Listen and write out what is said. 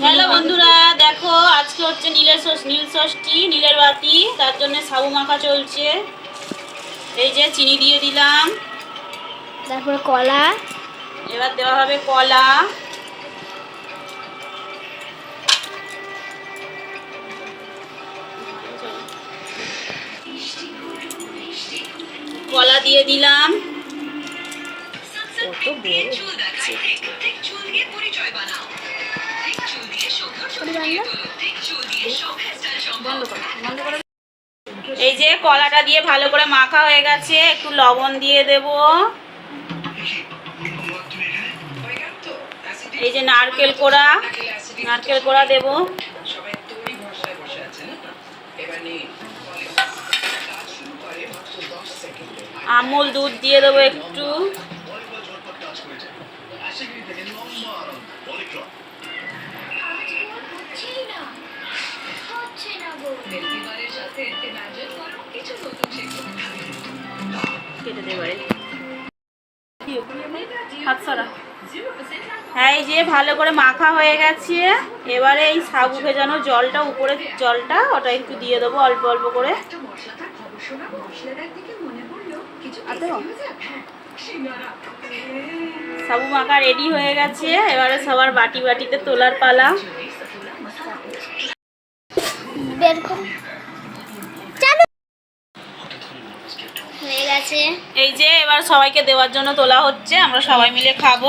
Hello বন্ধুরা দেখো আজকে হচ্ছে নীলের নীল ষষ্ঠী নীলের বাতি তার জন্য সাবু মাখা চলছে। এই যে চিনি দিয়ে দিলাম। তারপরে কলা। এবার দেওয়া হবে কলা। কলা দিয়ে দিলাম। কত বড়? এই যে কলাটা দিয়ে ভালো করে মাখা হয়ে গেছে একটু লবণ দিয়ে দেব। এই যে নারকেল কোড়া নারকেল কোড়া দেব। আমুল দুধ দিয়ে দেবো একটু। হ্যাঁ এই যে ভালো করে মাখা হয়ে গেছে। এবারে এই সাবু ভেজানো জলটা, উপরে জলটা, ওটা একটু দিয়ে দেবো অল্প অল্প করে। সাবু মাখা রেডি হয়ে গেছে। এবারে সবার বাটি বাটিতে তোলার পালা। বের গেছে এই যে এবার সবাইকে দেওয়ার জন্য তোলা হচ্ছে আমরা সবাই মিলে খাব।